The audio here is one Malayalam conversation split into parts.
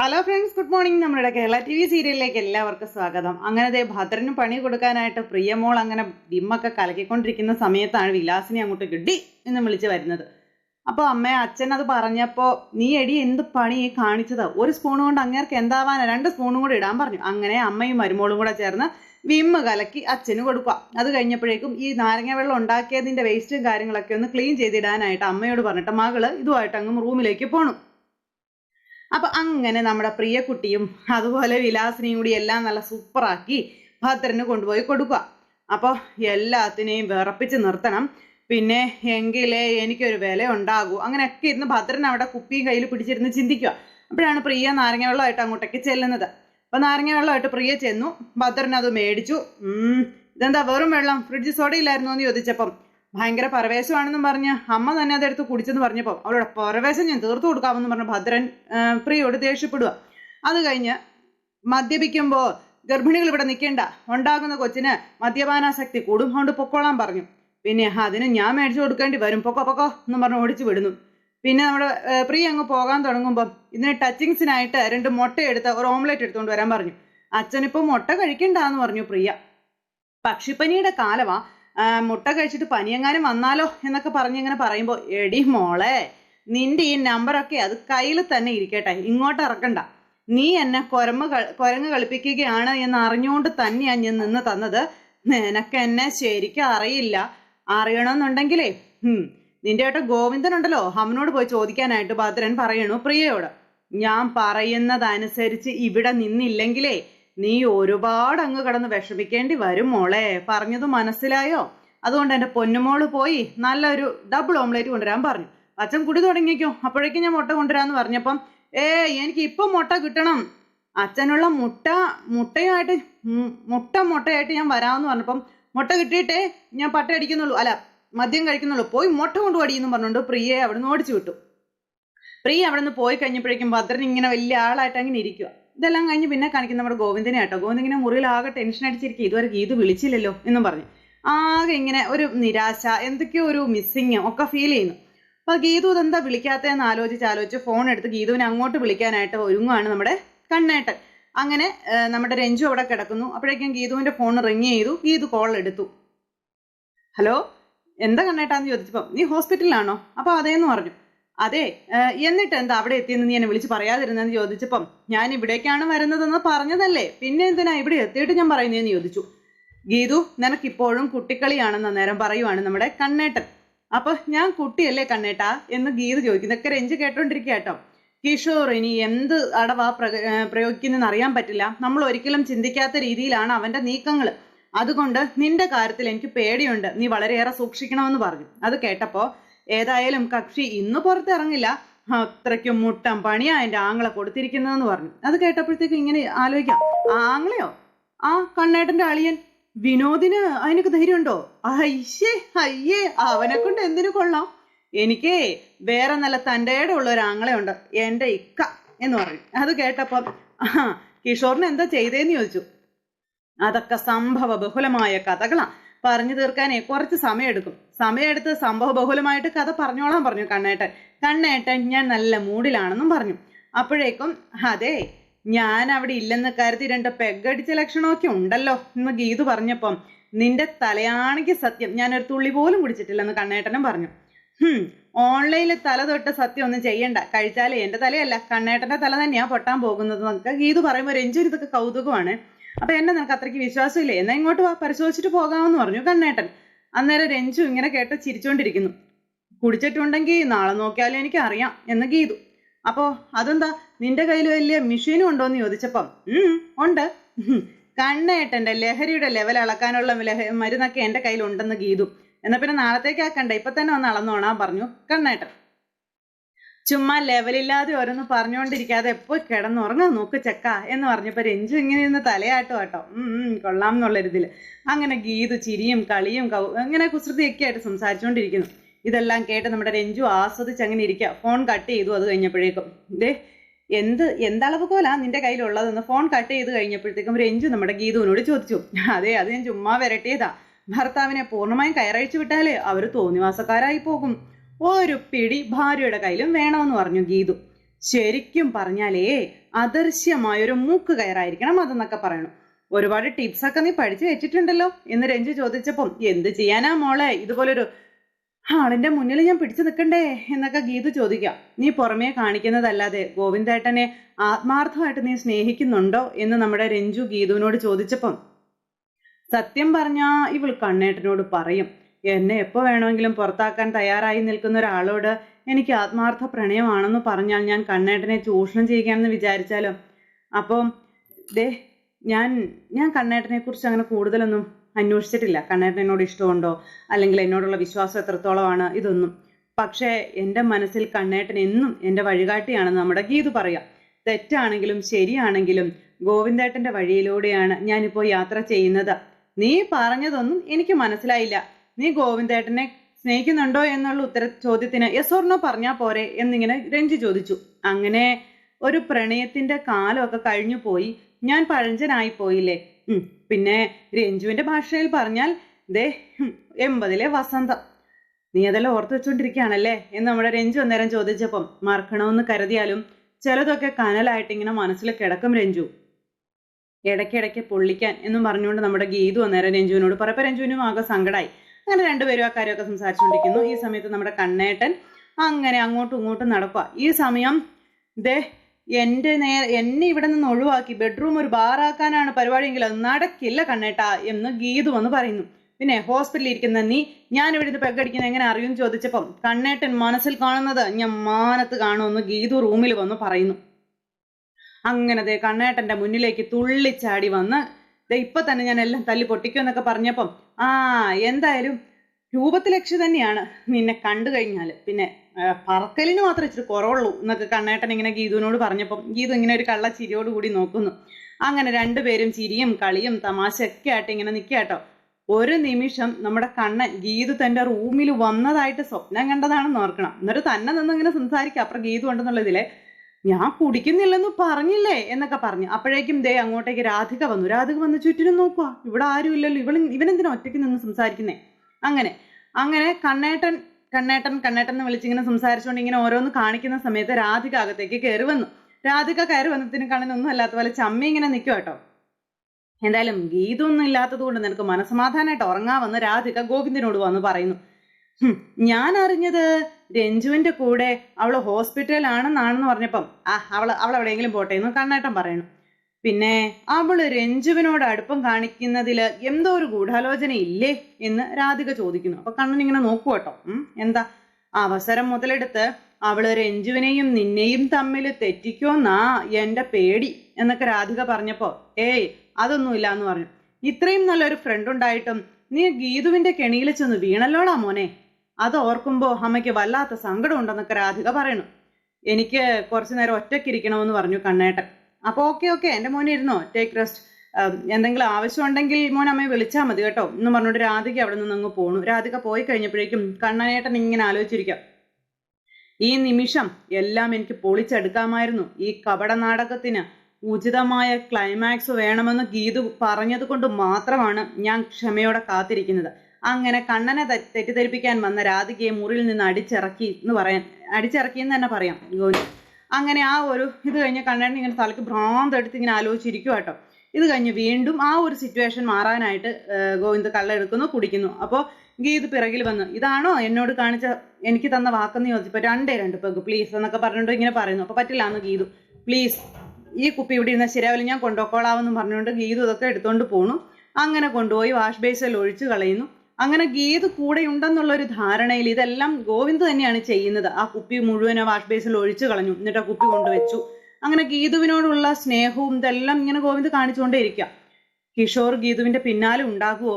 ഹലോ ഫ്രണ്ട്സ് ഗുഡ് മോർണിംഗ് നമ്മുടെ കേരള ടി വി സീരിയലിലേക്ക് എല്ലാവർക്കും സ്വാഗതം. അങ്ങനെ ദേ ഭദ്രന് പണി കൊടുക്കാനായിട്ട് പ്രിയമോൾ അങ്ങനെ ഡിമ്മൊക്കെ കലക്കിക്കൊണ്ടിരിക്കുന്ന സമയത്താണ് വിലാസിനെ അങ്ങോട്ട് കിട്ടി എന്ന് വിളിച്ച് വരുന്നത്. അപ്പോൾ അമ്മ അച്ഛൻ അത് പറഞ്ഞപ്പോൾ നീ എടി എന്ത് പണി കാണിച്ചത്? ഒരു സ്പൂൺ കൊണ്ട് അങ്ങേർക്ക് എന്താവാനാ? രണ്ട് സ്പൂണും കൂടി ഇടാൻ പറഞ്ഞു. അങ്ങനെ അമ്മയും മരുമോളും കൂടെ ചേർന്ന് വിമ്മ് കലക്കി അച്ഛന് കൊടുക്കുക. അത് കഴിഞ്ഞപ്പോഴേക്കും ഈ നാരങ്ങ വെള്ളം ഉണ്ടാക്കിയതിന്റെ വേസ്റ്റും കാര്യങ്ങളൊക്കെ ഒന്ന് ക്ലീൻ ചെയ്തിടാനായിട്ട് അമ്മയോട് പറഞ്ഞിട്ട് മകൾ ഇതുമായിട്ട് അങ്ങ് റൂമിലേക്ക് പോണു. അപ്പൊ അങ്ങനെ നമ്മുടെ പ്രിയക്കുട്ടിയും അതുപോലെ വിലാസിനെയും കൂടി എല്ലാം നല്ല സൂപ്പറാക്കി ഭദ്രന് കൊണ്ടുപോയി കൊടുക്കുക. അപ്പോൾ എല്ലാത്തിനെയും വിറപ്പിച്ച് നിർത്തണം. പിന്നെ എങ്കിലേ എനിക്കൊരു വില ഉണ്ടാകൂ. അങ്ങനെയൊക്കെ ഇരുന്ന് ഭദ്രൻ അവിടെ കുപ്പിയും കയ്യിൽ പിടിച്ചിരുന്ന് ചിന്തിക്കുക. അപ്പോഴാണ് പ്രിയ നാരങ്ങ വെള്ളമായിട്ട് അങ്ങോട്ടേക്ക് ചെല്ലുന്നത്. അപ്പോൾ നാരങ്ങ വെള്ളമായിട്ട് പ്രിയ ചെന്നു. ഭദ്രൻ അത് മേടിച്ചു. ഇതെന്താ വെറും വെള്ളം? ഫ്രിഡ്ജ് സോഡ ഇല്ലായിരുന്നു എന്ന് ചോദിച്ചപ്പം ഭയങ്കര പരവേശമാണെന്നും പറഞ്ഞ് അമ്മ തന്നെ അതെടുത്ത് കുടിച്ചെന്ന് പറഞ്ഞപ്പോൾ അവളുടെ പരവേശം ഞാൻ തീർത്തു കൊടുക്കാമെന്ന് പറഞ്ഞ് ഭദ്രൻ പ്രിയോട് ദേഷ്യപ്പെടുക. അത് കഴിഞ്ഞ് മദ്യപിക്കുമ്പോൾ ഗർഭിണികൾ ഇവിടെ നിൽക്കേണ്ട. ഉണ്ടാകുന്ന കൊച്ചിന് മദ്യപാനാസക്തി കൂടും. അതുകൊണ്ട് പൊക്കോളാൻ പറഞ്ഞു. പിന്നെ അതിന് ഞാൻ മേടിച്ചു കൊടുക്കേണ്ടി വരും. പൊക്കോ പൊക്കോ എന്ന് പറഞ്ഞ് ഓടിച്ചു വിടുന്നു. പിന്നെ നമ്മുടെ പ്രിയ അങ്ങ് പോകാൻ തുടങ്ങുമ്പോൾ ഇതിന് ടച്ചിങ്സിനായിട്ട് രണ്ട് മുട്ട എടുത്ത് ഒരു ഓംലെറ്റ് എടുത്തുകൊണ്ട് വരാൻ പറഞ്ഞു. അച്ഛനിപ്പോൾ മുട്ട കഴിക്കണ്ടെന്ന് പറഞ്ഞു പ്രിയ. പക്ഷിപ്പനിയുടെ കാലമാ ആ, മുട്ട കഴിച്ചിട്ട് പനിയെങ്ങാനും വന്നാലോ എന്നൊക്കെ പറഞ്ഞ് ഇങ്ങനെ പറയുമ്പോൾ എടി മോളെ നിന്റെ ഈ നമ്പറൊക്കെ അത് കയ്യിൽ തന്നെ ഇരിക്കട്ടെ ഇങ്ങോട്ട് ഇറക്കണ്ട. നീ എന്നെ കൊരമ്പ് കുരങ്ങ് കളിപ്പിക്കുകയാണ് എന്ന് അറിഞ്ഞുകൊണ്ട് തന്നെയാണ് ഞാൻ നിന്ന് തന്നത്. നിനക്ക് എന്നെ ശരിക്കും അറിയില്ല. അറിയണമെന്നുണ്ടെങ്കിലേ നിന്റെ ഗോവിന്ദൻ ഗോവിന്ദനുണ്ടല്ലോ അവനോട് പോയി ചോദിക്കാനായിട്ട് ഭദ്രൻ പറയണു പ്രിയയോട് ഞാൻ പറയുന്നതനുസരിച്ച് ഇവിടെ നിന്നില്ലെങ്കിലേ നീ ഒരുപാട് അങ്ങ് കടന്ന് വിഷമിക്കേണ്ടി വരും മോളെ. പറഞ്ഞത് മനസ്സിലായോ? അതുകൊണ്ട് എന്റെ പൊന്നുമോൾ പോയി നല്ലൊരു ഡബിൾ ഓംലേറ്റ് കൊണ്ടുവരാൻ പറഞ്ഞു. അച്ഛൻ കുടി തുടങ്ങിക്കോ. അപ്പോഴേക്കും ഞാൻ മുട്ട കൊണ്ടുവരാമെന്ന് പറഞ്ഞപ്പം ഏ എനിക്ക് ഇപ്പം മുട്ട കിട്ടണം. അച്ഛനുള്ള മുട്ട മുട്ടയായിട്ട് മുട്ട മുട്ടയായിട്ട് ഞാൻ വരാമെന്ന് പറഞ്ഞപ്പം മുട്ട കിട്ടിയിട്ടേ ഞാൻ പട്ട അടിക്കുന്നുള്ളൂ. അല്ല മദ്യം കഴിക്കുന്നുള്ളൂ. പോയി മുട്ട കൊണ്ടുപോടി എന്ന് പറഞ്ഞുകൊണ്ട് പ്രിയയെ അവിടുന്ന് ഓടിച്ചു വിട്ടു. പ്രിയ അവിടെ നിന്ന് പോയി കഴിഞ്ഞപ്പോഴേക്കും ഭദ്രൻ ഇങ്ങനെ വലിയ ആളായിട്ട് അങ്ങനെ ഇരിക്കുക ഇതെല്ലാം കഴിഞ്ഞ് പിന്നെ കാണിക്കുന്ന നമ്മുടെ ഗോവിന്ദനെ കേട്ടോ. ഗോവിന്ദൻ ഇങ്ങനെ മുറിയിൽ ആകെ ടെൻഷൻ അടിച്ചിരിക്കും ഇതുവരെ ഗീത് വിളിച്ചില്ലല്ലോ എന്നും പറഞ്ഞു. ആകെ ഇങ്ങനെ ഒരു നിരാശ എന്തൊക്കെയോ ഒരു മിസ്സിങ് ഒക്കെ ഫീൽ ചെയ്യുന്നു. അപ്പൊ ഗീതു ഇതെന്താ വിളിക്കാത്തതെന്ന് ആലോചിച്ച് ആലോചിച്ച് ഫോൺ എടുത്ത് ഗീതുവിനെ അങ്ങോട്ട് വിളിക്കാനായിട്ട് ഒരുങ്ങുകയാണ് നമ്മുടെ കണ്ണേട്ടൻ. അങ്ങനെ നമ്മുടെ രഞ്ജു അവിടെ കിടക്കുന്നു. അപ്പോഴേക്കും ഗീതുവിന്റെ ഫോൺ റിങ് ചെയ്തു. ഗീതു കോൾ എടുത്തു. ഹലോ എന്താ കണ്ണേട്ടാന്ന് ചോദിച്ചപ്പോൾ നീ ഹോസ്പിറ്റലിലാണോ അപ്പൊ അതേന്ന് പറഞ്ഞു. അതെ എന്നിട്ട് എന്താ അവിടെ എത്തിയെന്ന് നീ എന്നെ വിളിച്ച് പറയാതിരുന്നെന്ന് ചോദിച്ചപ്പം ഞാൻ ഇവിടേക്കാണ് വരുന്നതെന്ന് പറഞ്ഞതല്ലേ? പിന്നെ എന്തിനാ ഇവിടെ എത്തിയിട്ട് ഞാൻ പറയുന്നതെന്ന് ചോദിച്ചു. ഗീതു നിനക്കിപ്പോഴും കുട്ടിക്കളിയാണെന്ന് നേരം പറയുവാണ് നമ്മുടെ കണ്ണേട്ടൻ. അപ്പൊ ഞാൻ കുട്ടിയല്ലേ കണ്ണേട്ടാ എന്ന് ഗീതു ചോദിക്കുന്നു ഇതൊക്കെ രഞ്ജ് കേട്ടോണ്ടിരിക്കുക കേട്ടോ. കിഷോർ ഇനി എന്ത് അടവ പ്രയോഗിക്കുന്നെന്ന് അറിയാൻ പറ്റില്ല. നമ്മൾ ഒരിക്കലും ചിന്തിക്കാത്ത രീതിയിലാണ് അവന്റെ നീക്കങ്ങൾ. അതുകൊണ്ട് നിന്റെ കാര്യത്തിൽ എനിക്ക് പേടിയുണ്ട്. നീ വളരെയേറെ സൂക്ഷിക്കണമെന്ന് പറഞ്ഞു. അത് കേട്ടപ്പോ ഏതായാലും കക്ഷി ഇന്ന് പുറത്തിറങ്ങില്ല. അത്രയ്ക്കും മുട്ടം പണിയാ എന്റെ ആങ്ങളെ കൊടുത്തിരിക്കുന്നതെന്ന് പറഞ്ഞു. അത് കേട്ടപ്പോഴത്തേക്ക് ഇങ്ങനെ ആലോചിക്കാം. ആങ്ങളെയോ? ആ കണ്ണേട്ടന്റെ അളിയൻ. വിനോദിന് അതിനൊക്കെ ധൈര്യമുണ്ടോ? അയ്യേ അയ്യേ അവനെ കൊണ്ട് എന്തിനു കൊള്ളാം? എനിക്കേ വേറെ നല്ല തന്റെ ഉള്ള ഒരു ആങ്ങളെ ഉണ്ട് എന്റെ ഇക്ക എന്ന് പറഞ്ഞു. അത് കേട്ടപ്പം കിഷോറിന് എന്താ ചെയ്തേന്ന് ചോദിച്ചു. അതൊക്കെ സംഭവ ബഹുലമായ കഥകളാ. പറഞ്ഞു തീർക്കാനേ കുറച്ച് സമയമെടുക്കും. സമയമെടുത്ത് സംഭവ ബഹുലമായിട്ട് കഥ പറഞ്ഞോളാൻ പറഞ്ഞു കണ്ണേട്ടൻ. കണ്ണേട്ടൻ ഞാൻ നല്ല മൂഡിലാണെന്നും പറഞ്ഞു. അപ്പോഴേക്കും അതെ ഞാൻ അവിടെ ഇല്ലെന്ന് കരുതി രണ്ട് പെഗടിച്ച ലക്ഷണമൊക്കെ ഉണ്ടല്ലോ എന്ന് ഗീതു പറഞ്ഞപ്പം നിന്റെ തലയാണെങ്കിൽ സത്യം. ഞാനൊരു തുള്ളി പോലും കുടിച്ചിട്ടില്ലെന്ന് കണ്ണേട്ടനും പറഞ്ഞു. ഹും ഓൺലൈനിൽ തല തൊട്ട് സത്യം ഒന്നും ചെയ്യണ്ട. കഴിച്ചാലേ എന്റെ തലയല്ല. കണ്ണേട്ടന്റെ തല തന്നെയാ പൊട്ടാൻ പോകുന്നത് നമുക്ക് ഗീതു പറയുമ്പോൾ രഞ്ജു ഇതൊക്കെ കൗതുകമാണ്. അപ്പൊ എന്നെ നിനക്ക് അത്രയ്ക്ക് വിശ്വാസമില്ലേ? എന്നാ ഇങ്ങോട്ട് വാ പരിശോധിച്ചിട്ട് പോകാമെന്ന് പറഞ്ഞു കണ്ണേട്ടൻ. അന്നേരം രഞ്ജു ഇങ്ങനെ കേട്ട് ചിരിച്ചുകൊണ്ടിരിക്കുന്നു കുടിച്ചിട്ടുണ്ടെങ്കിൽ നാളെ നോക്കിയാലും എനിക്ക് അറിയാം എന്ന് ഗീതു. അപ്പോ അതെന്താ? നിന്റെ കയ്യിൽ വലിയ മെഷീനും ഉണ്ടോ എന്ന് ചോദിച്ചപ്പം ഉണ്ട്. കണ്ണേട്ടന്റെ ലഹരിയുടെ ലെവൽ അളക്കാനുള്ള ലഹ- മരുന്നൊക്കെ എന്റെ കയ്യിൽ ഉണ്ടെന്ന് ഗീതു. എന്നാ പിന്നെ നാളത്തേക്ക് ആക്കണ്ട ഇപ്പൊ തന്നെ ഒന്ന് അളന്നോണാ പറഞ്ഞു കണ്ണേട്ടൻ. ചുമ്മാ ലെവലില്ലാതെ ഓരോന്ന് പറഞ്ഞുകൊണ്ടിരിക്കാതെ എപ്പോ കിടന്നുറങ്ങാൻ നോക്ക് ചെക്ക എന്ന് പറഞ്ഞപ്പോ രഞ്ജു ഇങ്ങനെ ഇരുന്ന് തലയാട്ടോ കേട്ടോ. കൊള്ളാം എന്നുള്ളൊരിതിൽ അങ്ങനെ ഗീതു ചിരിയും കളിയും കൗ അങ്ങനെ കുസൃതിയൊക്കെ ആയിട്ട് സംസാരിച്ചുകൊണ്ടിരിക്കുന്നു ഇതെല്ലാം കേട്ട് നമ്മുടെ രഞ്ജു ആസ്വദിച്ച് അങ്ങനെ ഇരിക്കുക ഫോൺ കട്ട് ചെയ്തു അത് കഴിഞ്ഞപ്പോഴേക്കും. ദേ എന്ത് എന്തളവ് പോലാ നിന്റെ കയ്യിലുള്ളതെന്ന് ഫോൺ കട്ട് ചെയ്ത് കഴിഞ്ഞപ്പോഴത്തേക്കും രഞ്ജു നമ്മുടെ ഗീതുവിനോട് ചോദിച്ചു. അതെ അത് ഞാൻ ചുമ്മാ വരട്ടിയതാ. ഭർത്താവിനെ പൂർണമായും കയറഴിച്ചു വിട്ടാലേ അവർ തോന്നിവാസക്കാരായി പോകും. ഒരു പിടി ഭാര്യയുടെ കയ്യിലും വേണമെന്ന് പറഞ്ഞു ഗീതു. ശരിക്കും പറഞ്ഞാലേ അദൃശ്യമായൊരു മൂക്ക് കയറായിരിക്കണം അതെന്നൊക്കെ പറയണം. ഒരുപാട് ടിപ്സ് ഒക്കെ നീ പഠിച്ചു വെച്ചിട്ടുണ്ടല്ലോ എന്ന് രഞ്ജു ചോദിച്ചപ്പം എന്ത് ചെയ്യാനാ മോളെ? ഇതുപോലൊരു ആളിന്റെ മുന്നിൽ ഞാൻ പിടിച്ചു നിൽക്കണ്ടേ എന്നൊക്കെ ഗീതു ചോദിക്കാം. നീ പുറമേ കാണിക്കുന്നതല്ലാതെ ഗോവിന്ദേട്ടനെ ആത്മാർത്ഥമായിട്ട് നീ സ്നേഹിക്കുന്നുണ്ടോ എന്ന് നമ്മുടെ രഞ്ജു ഗീതുവിനോട് ചോദിച്ചപ്പം സത്യം പറഞ്ഞാ ഇവൾ കണ്ണേട്ടനോട് പറയും. എന്നെ എപ്പോൾ വേണമെങ്കിലും പുറത്താക്കാൻ തയ്യാറായി നിൽക്കുന്ന ഒരാളോട് എനിക്ക് ആത്മാർത്ഥ പ്രണയമാണെന്ന് പറഞ്ഞാൽ ഞാൻ കണ്ണേട്ടനെ ചൂഷണം ചെയ്യുകയാണെന്ന് വിചാരിച്ചാലോ? അപ്പം ദേ ഞാൻ ഞാൻ കണ്ണേട്ടനെ കുറിച്ച് അങ്ങനെ കൂടുതലൊന്നും അന്വേഷിച്ചിട്ടില്ല. കണ്ണേട്ടൻ എന്നോട് ഇഷ്ടമുണ്ടോ? അല്ലെങ്കിൽ എന്നോടുള്ള വിശ്വാസം എത്രത്തോളമാണ്? ഇതൊന്നും. പക്ഷേ എന്റെ മനസ്സിൽ കണ്ണേട്ടൻ എന്നും എന്റെ വഴികാട്ടിയാണെന്ന് നമ്മുടെ ഗീതു പറയാം. തെറ്റാണെങ്കിലും ശരിയാണെങ്കിലും ഗോവിന്ദേട്ടന്റെ വഴിയിലൂടെയാണ് ഞാനിപ്പോൾ യാത്ര ചെയ്യുന്നത്. നീ പറഞ്ഞതൊന്നും എനിക്ക് മനസ്സിലായില്ല. നീ ഗോവിന്ദേട്ടനെ സ്നേഹിക്കുന്നുണ്ടോ എന്നുള്ള ഉത്തര ചോദ്യത്തിന് യെസ് പറഞ്ഞാ പോരെ എന്നിങ്ങനെ രഞ്ജി ചോദിച്ചു. അങ്ങനെ ഒരു പ്രണയത്തിന്റെ കാലമൊക്കെ കഴിഞ്ഞു പോയി. ഞാൻ പഴഞ്ചനായി പോയില്ലേ? പിന്നെ രഞ്ജുവിന്റെ ഭാഷയിൽ പറഞ്ഞാൽ ദേ എൺപതിലെ വസന്തം. നീ അതെല്ലാം ഓർത്തു വെച്ചോണ്ടിരിക്കുകയാണല്ലേ? എന്ന് നമ്മുടെ രഞ്ജു അന്നേരം ചോദിച്ചപ്പം മറക്കണമെന്ന് കരുതിയാലും ചിലതൊക്കെ കനലായിട്ട് ഇങ്ങനെ മനസ്സിൽ കിടക്കും രഞ്ജു. ഇടയ്ക്കിടയ്ക്ക് പൊള്ളിക്കാൻ എന്നും പറഞ്ഞുകൊണ്ട് നമ്മുടെ ഗീതു അന്നേരം രഞ്ജുവിനോട് പറയപ്പോൾ രഞ്ജുവിനും ആകെ സങ്കടമായി അങ്ങനെ രണ്ടുപേരും ആ കാര്യമൊക്കെ സംസാരിച്ചുകൊണ്ടിരിക്കുന്നു. ഈ സമയത്ത് നമ്മുടെ കണ്ണേട്ടൻ അങ്ങനെ അങ്ങോട്ടും ഇങ്ങോട്ടും നടക്കുക ഈ സമയം ദേ എന്റെ നേ എന്നെ ഇവിടെ നിന്ന് ഒഴിവാക്കി ബെഡ്റൂം ഒരു ബാറാക്കാനാണ് പരിപാടിയെങ്കിൽ അത് നടക്കില്ല കണ്ണേട്ടാ എന്ന് ഗീതു വന്ന് പറയുന്നു. പിന്നെ ഹോസ്പിറ്റലിൽ ഇരിക്കുന്ന നീ ഞാൻ ഇവിടെ നിന്ന് പെഗടിക്കുന്നത് എങ്ങനെ അറിയും ചോദിച്ചപ്പം കണ്ണേട്ടൻ മനസ്സിൽ കാണുന്നത് ഞാൻ മാനത്ത് കാണുമെന്ന് ഗീതു റൂമിൽ വന്ന് പറയുന്നു. അങ്ങനെ ദേ കണ്ണേട്ടന്റെ മുന്നിലേക്ക് തുള്ളിച്ചാടി വന്ന് ദേ ഇപ്പൊ തന്നെ ഞാൻ എല്ലാം തല്ലി പൊട്ടിക്കുമെന്നൊക്കെ പറഞ്ഞപ്പം ആ എന്തായാലും രൂപത്തിലക്ഷി തന്നെയാണ് നിന്നെ കണ്ടു കഴിഞ്ഞാൽ പിന്നെ പറക്കലിന് മാത്രം ഇച്ചിരി കുറവുള്ളൂ എന്നൊക്കെ കണ്ണേട്ടൻ ഇങ്ങനെ ഗീതുവിനോട് പറഞ്ഞപ്പം ഗീതു ഇങ്ങനെ ഒരു കള്ള ചിരിയോട് കൂടി നോക്കുന്നു. അങ്ങനെ രണ്ടുപേരും ചിരിയും കളിയും തമാശയൊക്കെ ആയിട്ട് ഇങ്ങനെ നിൽക്കാട്ടോ കേട്ടോ. ഒരു നിമിഷം നമ്മുടെ കണ്ണൻ ഗീതു തന്റെ റൂമിൽ വന്നതായിട്ട് സ്വപ്നം കണ്ടതാണെന്ന് ഓർക്കണം. എന്നിട്ട് തന്നെ നിന്ന് ഇങ്ങനെ സംസാരിക്കുക അപ്പുറം ഗീതു ഉണ്ടെന്നുള്ളതിലെ ഞാൻ കുടിക്കുന്നില്ലെന്ന് പറഞ്ഞില്ലേ എന്നൊക്കെ പറഞ്ഞു. അപ്പോഴേക്കും ദേ അങ്ങോട്ടേക്ക് രാധിക വന്നു. രാധിക വന്ന് ചുറ്റിനും നോക്കുക ഇവിടെ ആരും ഇല്ലല്ലോ. ഇവൾ ഇവനെന്തിനാ ഒറ്റയ്ക്ക് നിന്ന് സംസാരിക്കുന്നേ? അങ്ങനെ. അങ്ങനെ കണ്ണേട്ടൻ കണ്ണേട്ടൻ കണ്ണേട്ടൻ എന്ന് വിളിച്ചിങ്ങനെ സംസാരിച്ചുകൊണ്ട് ഇങ്ങനെ ഓരോന്ന് കാണിക്കുന്ന സമയത്ത് രാധിക അകത്തേക്ക് കയറി വന്നു. രാധിക കയറി വന്നതിന് കണ്ണനൊന്നും അല്ലാത്ത പോലെ ചമ്മി ഇങ്ങനെ നിൽക്കും കേട്ടോ. എന്തായാലും ഗീതൊന്നും ഇല്ലാത്തത് കൊണ്ട് നിനക്ക് മനസമാധാനമായിട്ട് ഉറങ്ങാമെന്ന് രാധിക ഗോവിന്ദനോട് വന്ന് പറയുന്നു. "ഹും, ഞാൻ അറിഞ്ഞത് രഞ്ജുവിന്റെ കൂടെ അവൾ ഹോസ്പിറ്റലിലാണെന്നാണെന്ന് പറഞ്ഞപ്പം. ആ അവൾ അവൾ എവിടെയെങ്കിലും പോട്ടെ എന്ന് കണ്ണേട്ടൻ പറയണം പിന്നെ അവൾ രഞ്ജുവിനോട് അടുപ്പം കാണിക്കുന്നതിൽ എന്തോ ഒരു ഗൂഢാലോചന ഇല്ലേ എന്ന് രാധിക ചോദിക്കുന്നു. അപ്പൊ കണ്ണൻ ഇങ്ങനെ നോക്കൂ കേട്ടോ. എന്താ? അവസരം മുതലെടുത്ത് അവൾ രഞ്ജുവിനെയും നിന്നെയും തമ്മിൽ തെറ്റിക്കോന്നാ എന്റെ പേടി എന്നൊക്കെ രാധിക പറഞ്ഞപ്പോ ഏയ് അതൊന്നുമില്ല എന്ന് പറഞ്ഞു. ഇത്രയും നല്ലൊരു ഫ്രണ്ട് ഉണ്ടായിട്ടും നീ ഗീതുവിന്റെ കെണിയിൽ ചെന്ന് വീണല്ലോടാ മോനെ? അത് ഓർക്കുമ്പോൾ അമ്മയ്ക്ക് വല്ലാത്ത സങ്കടം ഉണ്ടെന്നൊക്കെ രാധിക പറയണു എനിക്ക് കുറച്ചു നേരം ഒറ്റയ്ക്ക് ഒറ്റയ്ക്കിരിക്കണമെന്ന് പറഞ്ഞു കണ്ണേട്ടൻ. അപ്പോൾ ഓക്കെ ഓക്കെ എന്റെ മോനെ ഇരുന്നോ? ടേക്ക് റെസ്റ്റ് എന്തെങ്കിലും ആവശ്യമുണ്ടെങ്കിൽ മോൻ അമ്മയെ വിളിച്ചാൽ മതി കേട്ടോ. എന്ന് പറഞ്ഞുകൊണ്ട് രാധിക അവിടെ നിന്ന് അങ്ങ് പോണു. രാധിക പോയി കഴിഞ്ഞപ്പോഴേക്കും കണ്ണനേട്ടൻ ഇങ്ങനെ ആലോചിച്ചിരിക്കാം. ഈ നിമിഷം എല്ലാം എനിക്ക് പൊളിച്ചെടുക്കാമായിരുന്നു. ഈ കപട നാടകത്തിന് ഉചിതമായ ക്ലൈമാക്സ് വേണമെന്ന് ഗീതു പറഞ്ഞത് കൊണ്ട് മാത്രമാണ് ഞാൻ ക്ഷമയോടെ കാത്തിരിക്കുന്നത്. അങ്ങനെ കണ്ണനെ തെറ്റിദ്ധരിപ്പിക്കാൻ വന്ന രാധികയെ മുറിയിൽ നിന്ന് അടിച്ചിറക്കി എന്ന് പറയാൻ അടിച്ചിറക്കി എന്ന് തന്നെ പറയാം ഗോവിന്ദ് അങ്ങനെ ആ ഒരു ഇത് കഴിഞ്ഞ് കണ്ണൻ ഇങ്ങനെ തലക്ക് ഭ്രാന്ത് എടുത്ത് ഇങ്ങനെ ആലോചിച്ചിരിക്കും കേട്ടോ. ഇത് കഴിഞ്ഞ് വീണ്ടും ആ ഒരു സിറ്റുവേഷൻ മാറാനായിട്ട് ഗോവിന്ദ് കള്ളെടുക്കുന്നു കുടിക്കുന്നു. അപ്പോൾ ഗീത് പിറകിൽ വന്ന് ഇതാണോ എന്നോട് കാണിച്ച എനിക്ക് തന്ന വാക്കെന്ന് ചോദിച്ചപ്പോൾ രണ്ടേ രണ്ട് പെഗ് പ്ലീസ് എന്നൊക്കെ പറഞ്ഞുകൊണ്ട് ഇങ്ങനെ പറയുന്നു. അപ്പോൾ പറ്റില്ല എന്ന് ഗീതു. പ്ലീസ് ഈ കുപ്പി ഇവിടെ ഇരുന്ന ശരിയാവില്ല ഞാൻ കൊണ്ടുപോക്കോളാമെന്ന് പറഞ്ഞുകൊണ്ട് ഗീതു ഇതൊക്കെ എടുത്തുകൊണ്ട് പോണു. അങ്ങനെ കൊണ്ടുപോയി വാഷ് ബേസിൽ ഒഴിച്ച് കളയുന്നു. അങ്ങനെ ഗീത് കൂടെ ഉണ്ടെന്നുള്ള ഒരു ധാരണയിൽ ഇതെല്ലാം ഗോവിന്ദ് തന്നെയാണ് ചെയ്യുന്നത്. ആ കുപ്പി മുഴുവൻ ആ വാഷ് ബേസിൽ ഒഴിച്ചു കളഞ്ഞു. എന്നിട്ട് ആ കുപ്പി കൊണ്ടുവച്ചു. അങ്ങനെ ഗീതുവിനോടുള്ള സ്നേഹവും ഇതെല്ലാം ഇങ്ങനെ ഗോവിന്ദ് കാണിച്ചുകൊണ്ടേ ഇരിക്കാം കിഷോർ ഗീതുവിന്റെ പിന്നാലെ ഉണ്ടാകുമോ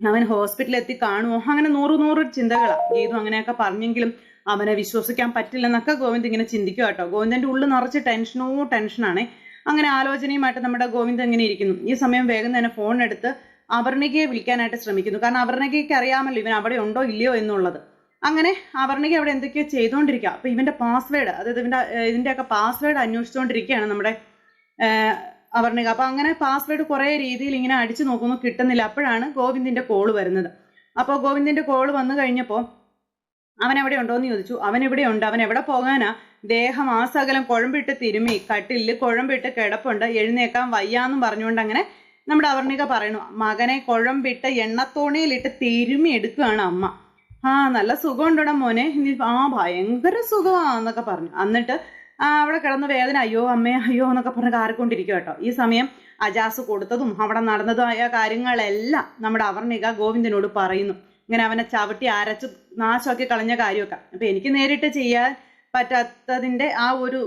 അവൻ ഹോസ്പിറ്റലിൽ എത്തി കാണുമോ അങ്ങനെ നൂറ് നൂറ് ചിന്തകളാണ് ഗീതു അങ്ങനെയൊക്കെ പറഞ്ഞെങ്കിലും അവനെ വിശ്വസിക്കാൻ പറ്റില്ലെന്നൊക്കെ ഗോവിന്ദ് ഇങ്ങനെ ചിന്തിക്കുക കേട്ടോ. ഗോവിന്ദന്റെ ഉള്ളിൽ നിറച്ച് ടെൻഷനോ ടെൻഷനാണേ. അങ്ങനെ ആലോചനയുമായിട്ട് നമ്മുടെ ഗോവിന്ദ് എങ്ങനെ ഇരിക്കുന്നു? ഈ സമയം വേഗം തന്നെ ഫോൺ എടുത്ത് അപർണികയെ വിളിക്കാനായിട്ട് ശ്രമിക്കുന്നു. കാരണം അപർണികയ്ക്ക് അറിയാമല്ലോ ഇവൻ അവിടെ ഉണ്ടോ ഇല്ലയോ എന്നുള്ളത്. അങ്ങനെ അവർണിക അവിടെ എന്തൊക്കെയോ ചെയ്തുകൊണ്ടിരിക്കുക അപ്പൊ ഇവന്റെ പാസ്വേഡ് അതായത് ഇവന്റെ ഇതിന്റെയൊക്കെ പാസ്വേഡ് അന്വേഷിച്ചുകൊണ്ടിരിക്കുകയാണ് നമ്മുടെ അവർണിക അപർണിക അപ്പൊ അങ്ങനെ പാസ്വേഡ് കുറേ രീതിയിൽ ഇങ്ങനെ അടിച്ചു നോക്കുന്നു കിട്ടുന്നില്ല. അപ്പോഴാണ് ഗോവിന്ദിന്റെ കോൾ വരുന്നത്. അപ്പോൾ ഗോവിന്ദിന്റെ കോൾ വന്നു കഴിഞ്ഞപ്പോൾ അവൻ എവിടെ ഉണ്ടോന്ന് ചോദിച്ചു. അവൻ ഇവിടെ ഉണ്ട്. അവൻ എവിടെ പോകാനാ? ദേഹം ആ സകലം കുഴമ്പിട്ട് തിരുമി. കട്ടിലിൽ കുഴമ്പിട്ട് കിടപ്പുണ്ട്. എഴുന്നേക്കാൻ വയ്യാന്നും പറഞ്ഞുകൊണ്ട് അങ്ങനെ നമ്മുടെ അവർണിക പറയണു മകനെ കുഴമ്പിട്ട് എണ്ണത്തോണിയിലിട്ട് തിരുമി എടുക്കുകയാണ് അമ്മ. ആ നല്ല സുഖമുണ്ടോടാ മോനെ? ആ ഭയങ്കര സുഖമാന്നൊക്കെ പറഞ്ഞു. എന്നിട്ട് അവിടെ കിടന്ന് വേദന അയ്യോ അമ്മേ അയ്യോ എന്നൊക്കെ പറഞ്ഞ് കാറിക്കൊണ്ടിരിക്കും കേട്ടോ. ഈ സമയം അജാസ് കൊടുത്തതും അവിടെ നടന്നതുമായ കാര്യങ്ങളെല്ലാം നമ്മുടെ അവർണിക ഗോവിന്ദനോട് പറയുന്നു. ഇങ്ങനെ അവനെ ചവിട്ടി അരച്ച് നാശമാക്കി കളഞ്ഞ കാര്യമൊക്കെ. അപ്പൊ എനിക്ക് നേരിട്ട് ചെയ്യാൻ പറ്റാത്തതിന്റെ ആ ഒരു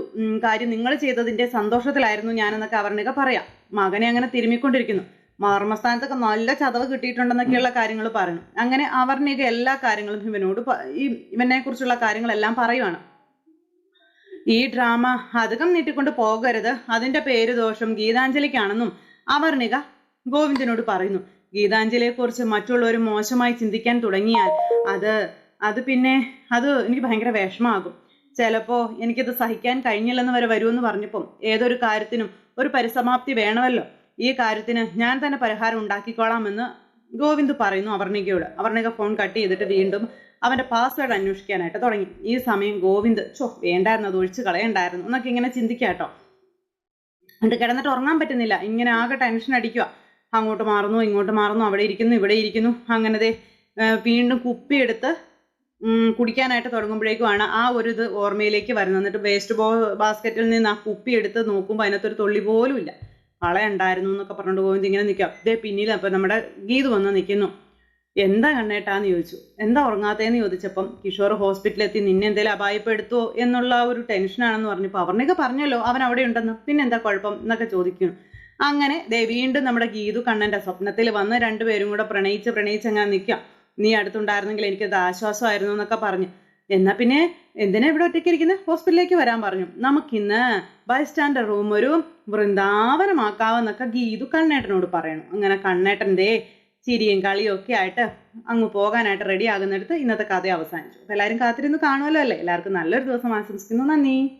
കാര്യം നിങ്ങൾ ചെയ്തതിന്റെ സന്തോഷത്തിലായിരുന്നു ഞാനെന്നൊക്കെ അവർണിക പറയാം. മകനെ അങ്ങനെ തിരുമ്മിക്കൊണ്ടിരിക്കുന്നു. മർമ്മസ്ഥാനത്തൊക്കെ നല്ല ചതവ് കിട്ടിയിട്ടുണ്ടെന്നൊക്കെയുള്ള കാര്യങ്ങൾ പറയുന്നു. അങ്ങനെ അവർണിക എല്ലാ കാര്യങ്ങളും ഇവനോട് ഈ ഇവനെ കുറിച്ചുള്ള കാര്യങ്ങളെല്ലാം പറയുവാണ്. ഈ ഡ്രാമ അധികം നീട്ടിക്കൊണ്ട് പോകരുത്. അതിന്റെ പേര് ദോഷം ഗീതാഞ്ജലിക്കാണെന്നും അവർണിക ഗോവിന്ദനോട് പറയുന്നു. ഗീതാഞ്ജലിയെ കുറിച്ച് മറ്റുള്ളവർ മോശമായി ചിന്തിക്കാൻ തുടങ്ങിയാൽ അത് അത് പിന്നെ അത് എനിക്ക് ഭയങ്കര വിഷമാകും ചിലപ്പോ എനിക്കത് സഹിക്കാൻ കഴിഞ്ഞില്ലെന്ന് വരെ വരുമെന്ന് പറഞ്ഞപ്പം ഏതൊരു കാര്യത്തിനും ഒരു പരിസമാപ്തി വേണമല്ലോ? ഈ കാര്യത്തിന് ഞാൻ തന്നെ പരിഹാരം ഉണ്ടാക്കിക്കോളാമെന്ന് ഗോവിന്ദ് പറയുന്നു അവർണികയോട്. അവർണിക ഫോൺ കട്ട് ചെയ്തിട്ട് വീണ്ടും അവന്റെ പാസ്വേഡ് അന്വേഷിക്കാനായിട്ട് തുടങ്ങി. ഈ സമയം ഗോവിന്ദ് ചോ വേണ്ടായിരുന്നു അത് ഒഴിച്ചു കളയണ്ടായിരുന്നു. എന്നൊക്കെ ഇങ്ങനെ ചിന്തിക്കാട്ടോ എന്നിട്ട് കിടന്നിട്ട് ഉറങ്ങാൻ പറ്റുന്നില്ല. ഇങ്ങനെ ആകെ ടെൻഷൻ അടിക്കുക അങ്ങോട്ട് മാറുന്നു ഇങ്ങോട്ട് മാറുന്നു അവിടെ ഇരിക്കുന്നു ഇവിടെ ഇരിക്കുന്നു. അങ്ങനത്തെ വീണ്ടും കുപ്പിയെടുത്ത് കുടിക്കാനായിട്ട് തുടങ്ങുമ്പോഴേക്കുമാണ് ആ ഒരു ഇത് ഓർമ്മയിലേക്ക് വരുന്നത്. എന്നിട്ട് വേസ്റ്റ് ബോ ബാസ്ക്കറ്റിൽ നിന്ന് ആ കുപ്പി എടുത്ത് നോക്കുമ്പോൾ അതിനകത്തൊരു തുള്ളി പോലും ഇല്ല. കളയുണ്ടായിരുന്നു എന്നൊക്കെ പറഞ്ഞുകൊണ്ട് ഗോവിന്ദ് ഇങ്ങനെ നിൽക്കുക അതേ പിന്നിൽ അപ്പം നമ്മുടെ ഗീത് വന്ന് നിൽക്കുന്നു എന്താ കണ്ണേട്ടാന്ന് ചോദിച്ചു. എന്താ ഉറങ്ങാത്തേന്ന് ചോദിച്ചപ്പം കിഷോർ ഹോസ്പിറ്റലെത്തി നിന്നെ എന്തെങ്കിലും അപായപ്പെടുത്തുവോ എന്നുള്ള ഒരു ടെൻഷനാണെന്ന് പറഞ്ഞപ്പോൾ അവർണൊക്കെ പറഞ്ഞല്ലോ അവൻ അവിടെ ഉണ്ടെന്ന്. പിന്നെ എന്താ കുഴപ്പം എന്നൊക്കെ ചോദിക്കുന്നു. അങ്ങനെ ദേ വീണ്ടും നമ്മുടെ ഗീതു കണ്ണന്റെ സ്വപ്നത്തിൽ വന്ന് രണ്ടുപേരും കൂടെ പ്രണയിച്ച് പ്രണയിച്ച് അങ്ങനെ നിൽക്കാം നീ അടുത്തുണ്ടായിരുന്നെങ്കിൽ എനിക്കത് ആശ്വാസമായിരുന്നു എന്നൊക്കെ പറഞ്ഞു. എന്നാ പിന്നെ എന്തിനാ ഇവിടെ ഒറ്റയ്ക്ക് ഇരിക്കുന്നത് ഹോസ്പിറ്റലിലേക്ക് വരാൻ പറഞ്ഞു. നമുക്കിന്ന് ബൈസ്റ്റാൻഡർ റൂം ഒരു വൃന്ദാവനമാക്കാവെന്നൊക്കെ ഗീതു കണ്ണേട്ടനോട് പറയണം. അങ്ങനെ കണ്ണേട്ടന്റെ ചിരിയും കളിയും ഒക്കെ ആയിട്ട് അങ്ങ് പോകാനായിട്ട് റെഡി ആകുന്നിടത്ത് ഇന്നത്തെ കഥ അവസാനിച്ചു. എല്ലാവരും കാത്തിരുന്ന് കാണുമല്ലോ അല്ലേ? എല്ലാവർക്കും നല്ലൊരു ദിവസം ആശംസിക്കുന്നു. നന്ദി.